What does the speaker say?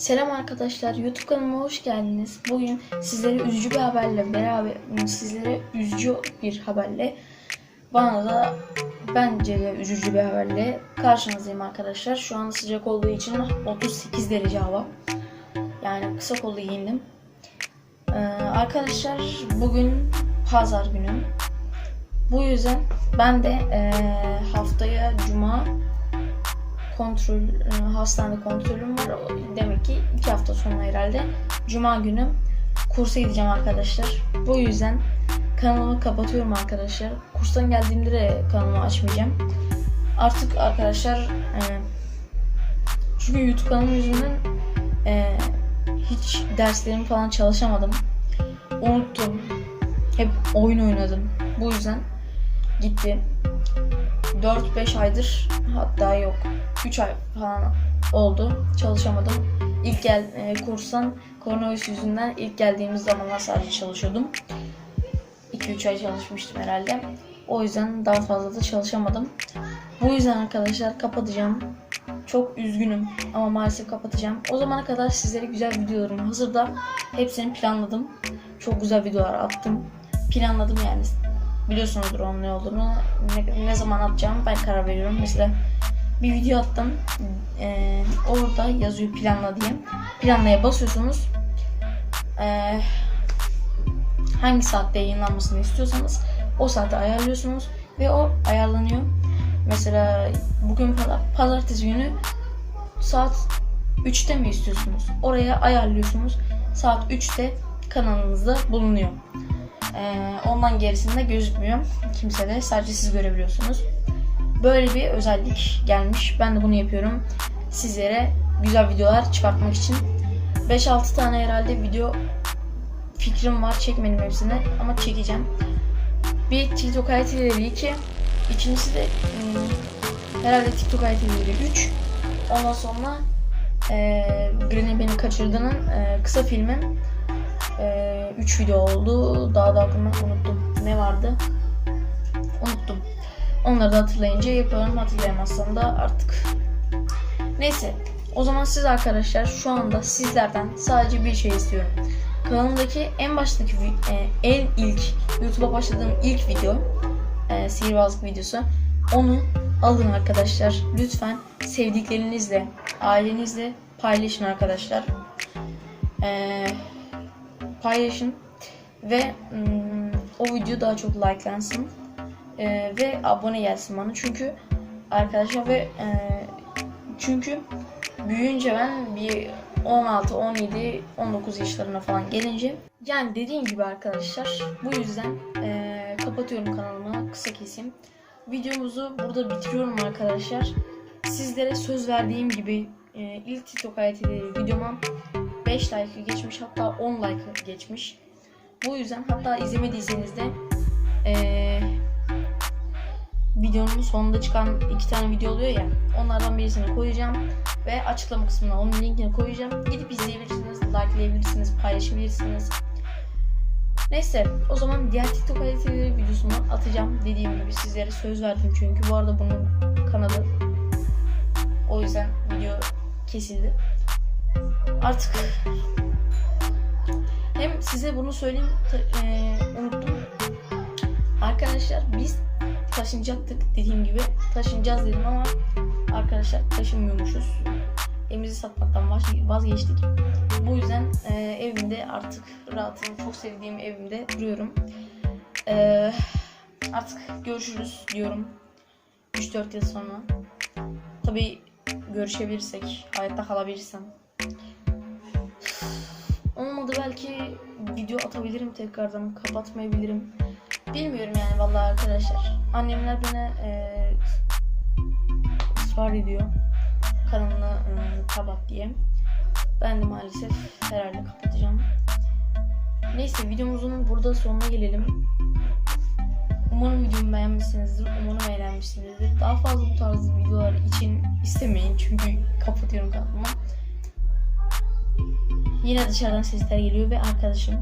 Selam arkadaşlar, YouTube kanalıma hoş geldiniz. Bugün sizlere üzücü bir haberle beraber, sizlere üzücü bir haberle, bana da bence de üzücü bir haberle karşınızdayım arkadaşlar. Şu anda sıcak olduğu için 38 derece hava. Yani kısa kollu giyindim. Ee, arkadaşlar bugün pazar günü. Bu yüzden ben de eee, haftaya cuma kontrol e, hastane kontrolüm var. Demek ki iki hafta sonra herhalde cuma günü kursa gideceğim arkadaşlar. Bu yüzden kanalımı kapatıyorum arkadaşlar. Kurstan geldiğimde de kanalımı açmayacağım. Artık arkadaşlar e, çünkü YouTube kanalım yüzünden e, hiç derslerimi falan çalışamadım. Unuttum. Hep oyun oynadım. Bu yüzden gitti. 4-5 aydır hatta yok 3 ay falan oldu çalışamadım. İlk gel e, kurstan koronavirüs yüzünden ilk geldiğimiz zamanlar sadece çalışıyordum. 2-3 ay çalışmıştım herhalde. O yüzden daha fazla da çalışamadım. Bu yüzden arkadaşlar kapatacağım. Çok üzgünüm ama maalesef kapatacağım. O zamana kadar sizlere güzel videolarım hazırda. Hepsini planladım. Çok güzel videolar attım. Planladım yani. Biliyorsunuzdur onun ne olduğunu. Ne, ne zaman atacağım ben karar veriyorum. Mesela bir video attım. Ee, orada yazıyor planla diye. Planlaya basıyorsunuz. Ee, hangi saatte yayınlanmasını istiyorsanız o saate ayarlıyorsunuz ve o ayarlanıyor. Mesela bugün pazar- pazartesi günü saat 3'te mi istiyorsunuz? Oraya ayarlıyorsunuz. Saat 3'te kanalınızda bulunuyor. Ee, ondan gerisinde gözükmüyor. Kimse de sadece siz görebiliyorsunuz. Böyle bir özellik gelmiş. Ben de bunu yapıyorum. Sizlere güzel videolar çıkartmak için. 5-6 tane herhalde video fikrim var. Çekmedim hepsini ama çekeceğim. Bir TikTok hayatıyla 2. İkincisi de hmm, herhalde TikTok hayatıyla 3. Ondan sonra e, Granny beni kaçırdığının e, kısa filmin 3 video oldu. Daha da aklımda unuttum. Ne vardı? Onları da hatırlayınca yapıyorum. Hatırlayamazsam da artık. Neyse. O zaman siz arkadaşlar şu anda sizlerden sadece bir şey istiyorum. Kanalımdaki en baştaki e, en ilk YouTube'a başladığım ilk video e, sihirbazlık videosu. Onu alın arkadaşlar. Lütfen sevdiklerinizle, ailenizle paylaşın arkadaşlar. Eee paylaşın ve mm, o video daha çok likelansın Ee, ve abone gelsin bana çünkü arkadaşlar ve e, çünkü büyüyünce ben bir 16, 17, 19 yaşlarına falan gelince yani dediğim gibi arkadaşlar bu yüzden e, kapatıyorum kanalımı kısa kesim. Videomuzu burada bitiriyorum arkadaşlar. Sizlere söz verdiğim gibi e, ilk TikTok hayatıyla videoma 5 like geçmiş hatta 10 like geçmiş. Bu yüzden hatta izlemediyseniz de eee videonun sonunda çıkan iki tane video oluyor ya onlardan birisini koyacağım ve açıklama kısmına onun linkini koyacağım. Gidip izleyebilirsiniz, likelayabilirsiniz, paylaşabilirsiniz. Neyse o zaman diğer TikTok hayatıyla videosunu atacağım. Dediğim gibi sizlere söz verdim çünkü bu arada bunun kanalı o yüzden video kesildi. Artık hem size bunu söyleyeyim e, unuttum. Arkadaşlar biz taşınacaktık dediğim gibi taşınacağız dedim ama arkadaşlar taşınmıyormuşuz. Evimizi satmaktan vaz- vazgeçtik. Bu yüzden e, evimde artık rahatım. Çok sevdiğim evimde duruyorum. E, artık görüşürüz diyorum. 3-4 yıl sonra. Tabii görüşebilirsek, hayatta kalabilirsem. Olmadı belki video atabilirim tekrardan kapatmayabilirim. Bilmiyorum yani vallahi arkadaşlar. Annemler bana eee ısrar ediyor kanalını eee, kapat diye. Ben de maalesef herhalde kapatacağım. Neyse videomuzun burada sonuna gelelim. Umarım videomu beğenmişsinizdir. Umarım eğlenmişsinizdir. Daha fazla bu tarz videolar için istemeyin çünkü kapatıyorum kanalımı. Yine dışarıdan sesler geliyor ve arkadaşım